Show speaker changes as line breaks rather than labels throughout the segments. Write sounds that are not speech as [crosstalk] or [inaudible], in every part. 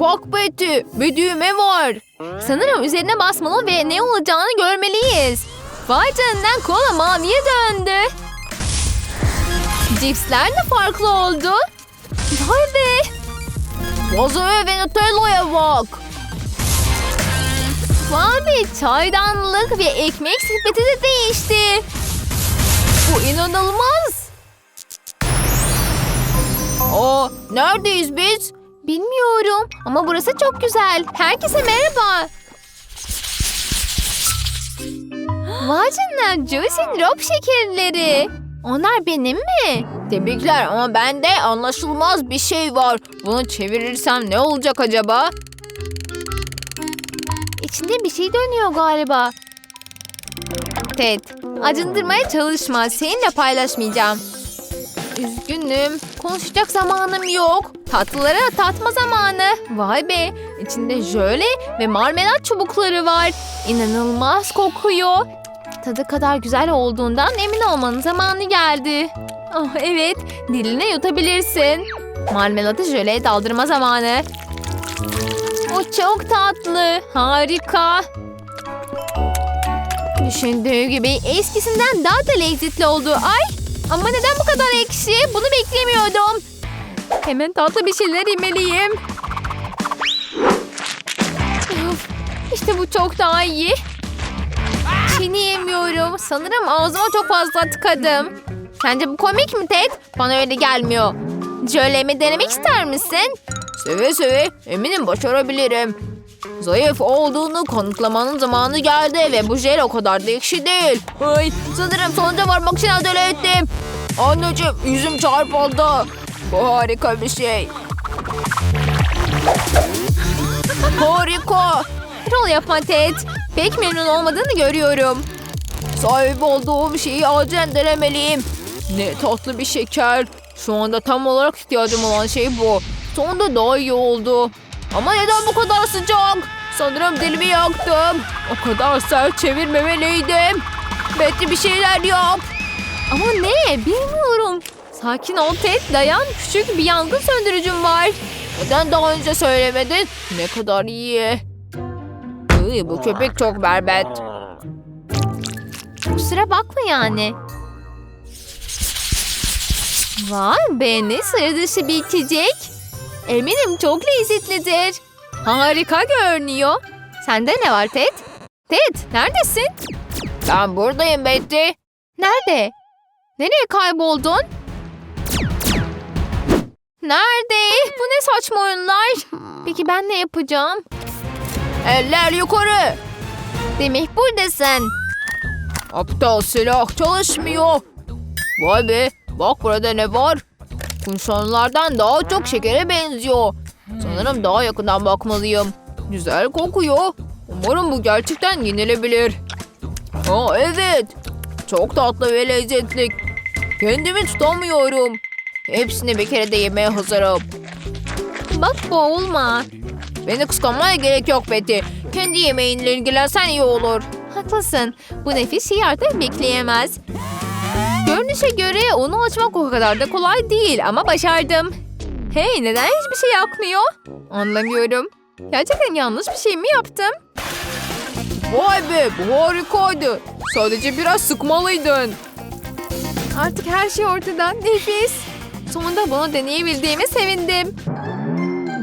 Bak Betty bir düğme var.
Sanırım üzerine basmalı ve ne olacağını görmeliyiz. Vay canına kola maviye döndü. Cipsler de farklı oldu. Vay be.
Vazoya ve Nutella'ya bak.
Vay be çaydanlık ve ekmek sepeti de değişti.
Bu inanılmaz. Aa, neredeyiz biz?
Bilmiyorum ama burası çok güzel. Herkese merhaba. Vay canına Juicy Drop şekerleri. Onlar benim mi?
Tebrikler ama bende anlaşılmaz bir şey var. Bunu çevirirsem ne olacak acaba?
İçinde bir şey dönüyor galiba. Ted, acındırmaya çalışma. Seninle paylaşmayacağım. Üzgünüm. Konuşacak zamanım yok. Tatlılara tatma zamanı. Vay be. İçinde jöle ve marmelat çubukları var. İnanılmaz kokuyor. Tadı kadar güzel olduğundan emin olmanın zamanı geldi. Oh evet. Diline yutabilirsin. Marmelatı jöleye daldırma zamanı. O çok tatlı. Harika. Düşündüğü gibi eskisinden daha da lezzetli oldu. Ay ama neden bu kadar ekşi? Bunu beklemiyordum. Hemen tatlı bir şeyler yemeliyim. Of, İşte bu çok daha iyi. Çiğni yemiyorum. Sanırım ağzıma çok fazla tıkadım. Sence bu komik mi Ted? Bana öyle gelmiyor. Jölemi denemek ister misin?
Seve seve eminim başarabilirim. Zayıf olduğunu kanıtlamanın zamanı geldi ve bu jel o kadar da ekşi değil. Ay, sanırım sonuca varmak için acele ettim. Anneciğim yüzüm çarpıldı. Bu harika bir şey. Harika.
Rol yapma Ted. Pek memnun olmadığını görüyorum.
Sahip olduğum şeyi acilen denemeliyim. Ne tatlı bir şeker. Şu anda tam olarak ihtiyacım olan şey bu. Sonunda daha iyi oldu. Ama neden bu kadar sıcak? Sanırım dilimi yaktım. O kadar sert çevirmemeliydim. Betty bir şeyler yap.
Ama ne? Bilmiyorum. Sakin ol Ted. Dayan. Küçük bir yangın söndürücüm var.
Neden daha önce söylemedin? Ne kadar iyi. Iy, bu köpek çok berbat.
Kusura bakma yani. Vay be ne sıra dışı bir içecek. Eminim çok lezzetlidir. Harika görünüyor. Sende ne var Ted? Ted neredesin?
Ben buradayım Betty.
Nerede? Nereye kayboldun? Nerede? Bu ne saçma oyunlar? Peki ben ne yapacağım?
Eller yukarı.
Demek buradasın.
Aptal silah çalışmıyor. Vay be bak burada ne var? Kuşanlardan daha çok şekere benziyor. Sanırım daha yakından bakmalıyım. Güzel kokuyor. Umarım bu gerçekten yenilebilir. Aa evet. Çok tatlı ve lezzetli. Kendimi tutamıyorum. Hepsini bir kere de yemeye hazırım.
Bak boğulma.
Beni kıskanmaya gerek yok Betty. Kendi yemeğinle ilgilensen iyi olur.
Haklısın. Bu nefis şey artık bekleyemez. Görünüşe göre onu açmak o kadar da kolay değil ama başardım. Hey neden hiçbir şey yakmıyor? Anlamıyorum. Gerçekten yanlış bir şey mi yaptım?
Vay be bu harikaydı. Sadece biraz sıkmalıydın.
Artık her şey ortada. Nefis. Sonunda bunu deneyebildiğime sevindim.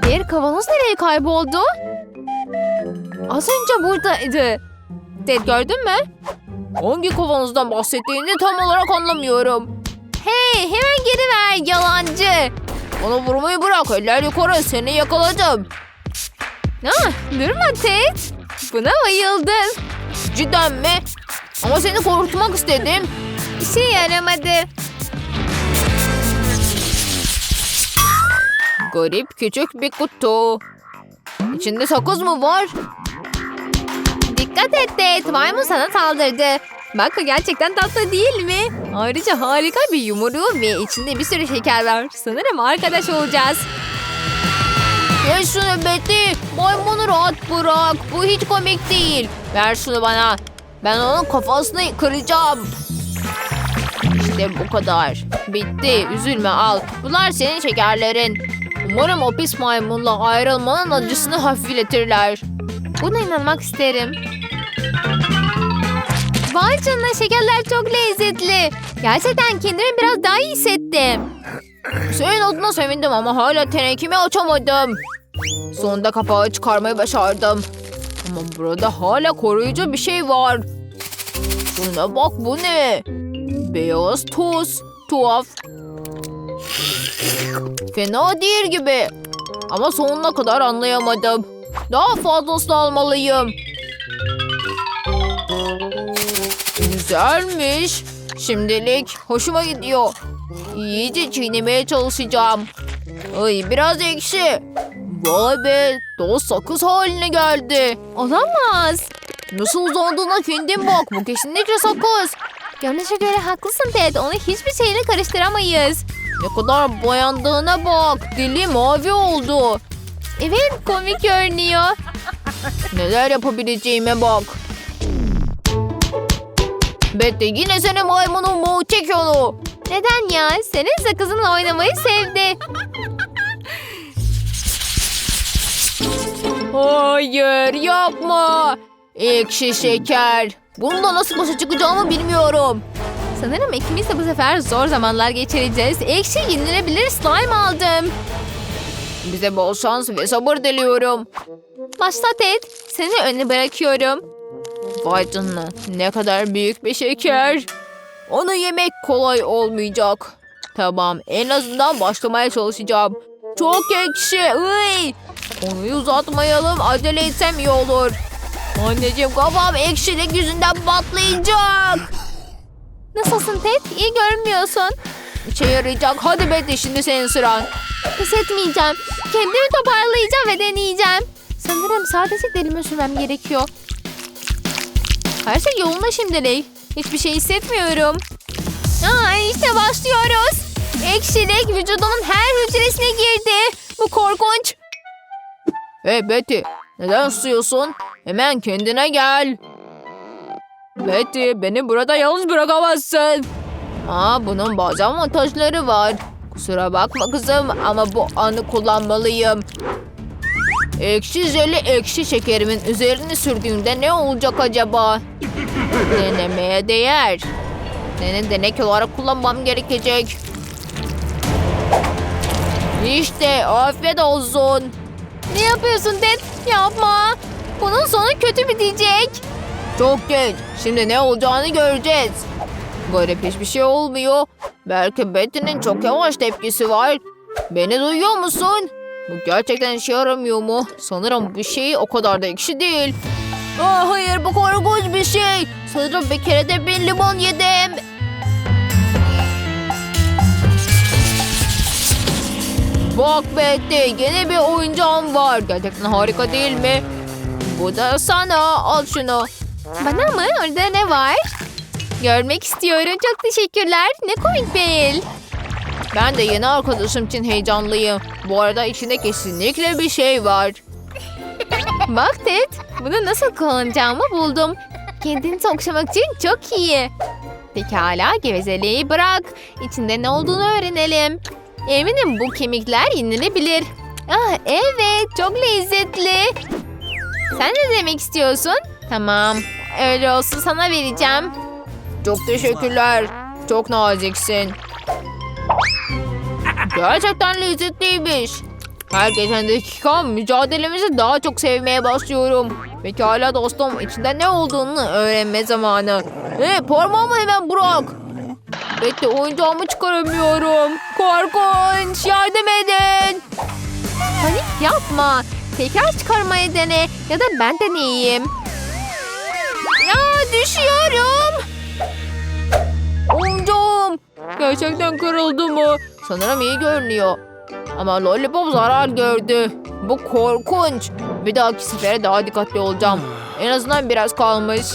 Diğer kavanoz nereye kayboldu? Az önce buradaydı. Ted gördün mü?
Hangi kavanozdan bahsettiğini tam olarak anlamıyorum.
Hey hemen geri ver yalancı.
Bana vurmayı bırak eller yukarı seni yakaladım.
Ah, durma Ted. Buna bayıldım.
Cidden mi? Ama seni korkutmak istedim.
İşe yaramadı.
Garip küçük bir kutu. İçinde sakız mı var?
Dikkat et Ted. Maymun sana saldırdı. Bak gerçekten tatlı değil mi? Ayrıca harika bir yumruğu ve içinde bir sürü şeker var. Sanırım arkadaş olacağız.
Ver şunu Betty. Maymunu rahat bırak. Bu hiç komik değil. Ver şunu bana. Ben onun kafasını kıracağım. İşte bu kadar. Bitti. Üzülme al. Bunlar senin şekerlerin. Umarım o pis maymunla ayrılmanın acısını hafifletirler.
Buna inanmak isterim. Vay canına şekerler çok lezzetli. Gerçekten kendimi biraz daha iyi hissettim.
Senin adına sevindim ama hala tenekemi açamadım. Sonunda kapağı çıkarmayı başardım. Ama burada hala koruyucu bir şey var. Şuna bak bu ne? Beyaz toz. Tuhaf. Fena değil gibi. Ama sonuna kadar anlayamadım. Daha fazlasını almalıyım. Güzelmiş. Şimdilik hoşuma gidiyor. İyice çiğnemeye çalışacağım. Ay biraz ekşi. Vay be toz sakız haline geldi.
Olamaz.
Nasıl uzandığına kendin bak bu kesinlikle sakız.
Görünüşe göre haklısın Ted. Onu hiçbir şeyle karıştıramayız.
Ne kadar boyandığına bak. Dili mavi oldu.
Evet komik görünüyor.
Neler yapabileceğime bak. Betty yine senin maymunun mu? Çek onu.
Neden ya? Senin sakızınla oynamayı sevdi.
Hayır yapma. Ekşi şeker. Bununla nasıl başa çıkacağımı bilmiyorum.
Sanırım ikimiz de bu sefer zor zamanlar geçireceğiz. Ekşi yenilebilir slime aldım.
Bize bol şans ve sabır diliyorum.
Başla Ted. Seni önüne bırakıyorum.
Vay canına ne kadar büyük bir şeker. Onu yemek kolay olmayacak. Tamam en azından başlamaya çalışacağım. Çok ekşi. Iy. Onu uzatmayalım acele etsem iyi olur. Anneciğim kafam ekşilik yüzünden patlayacak.
Nasılsın Ted? İyi görünmüyorsun.
İşe yarayacak. Hadi Betty şimdi senin sıran.
Pes etmeyeceğim. Kendimi toparlayacağım ve deneyeceğim. Sanırım sadece dilime sürmem gerekiyor. Her şey yolunda şimdilik. Hiçbir şey hissetmiyorum. Aa, işte başlıyoruz. Ekşilik vücudumun her hücresine girdi. Bu korkunç.
Hey Betty neden susuyorsun? Hemen kendine gel. Betty beni burada yalnız bırakamazsın. Aa bunun bazı avantajları var. Kusura bakma kızım ama bu anı kullanmalıyım. Ekşi jeli ekşi şekerimin üzerini sürdüğümde ne olacak acaba? [laughs] Denemeye değer. Senin denek olarak kullanmam gerekecek. İşte afiyet olsun.
Ne yapıyorsun Ted? Yapma. Bunun sonu kötü bitecek.
Çok geç. Şimdi ne olacağını göreceğiz. Garip hiçbir şey olmuyor. Belki Betty'nin çok yavaş tepkisi var. Beni duyuyor musun? Bu gerçekten işe yaramıyor mu? Sanırım bu şey o kadar da ekşi değil. Aa, hayır bu korkunç bir şey. Sanırım bir kere de bir limon yedim. Bak Betty yeni bir oyuncağım var. Gerçekten harika değil mi? Bu da sana. Al şunu.
Bana mı? Orada ne var? Görmek istiyorum. Çok teşekkürler. Ne komik bir el.
Ben de yeni arkadaşım için heyecanlıyım. Bu arada içinde kesinlikle bir şey var. [laughs]
Bak Ted. Bunu nasıl kullanacağımı buldum. Kendini okşamak için çok iyi. Pekala gevezeliği bırak. İçinde ne olduğunu öğrenelim. Eminim bu kemikler yenilebilir. Ah evet çok lezzetli. Sen ne demek istiyorsun? Tamam öyle olsun sana vereceğim.
Çok teşekkürler. Çok naziksin. Gerçekten lezzetliymiş. Her geçen dakika mücadelemizi daha çok sevmeye başlıyorum. Pekala dostum içinde ne olduğunu öğrenme zamanı. Hey parmağımı hemen bırak. Bekle oyuncağımı çıkaramıyorum. Korkunç yardım edin.
Panik yapma. Tekrar çıkarmayı dene ya da ben deneyeyim.
Gerçekten kırıldı mı? Sanırım iyi görünüyor. Ama Lollipop zarar gördü. Bu korkunç. Bir dahaki sefere daha dikkatli olacağım. En azından biraz kalmış.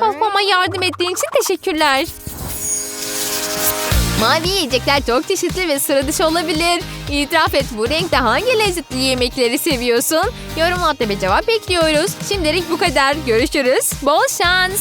Kalkmama yardım ettiğin için teşekkürler. Mavi yiyecekler çok çeşitli ve sıra dışı olabilir. İtiraf et bu renkte hangi lezzetli yemekleri seviyorsun? Yorum altta bir cevap bekliyoruz. Şimdilik bu kadar. Görüşürüz. Bol şans.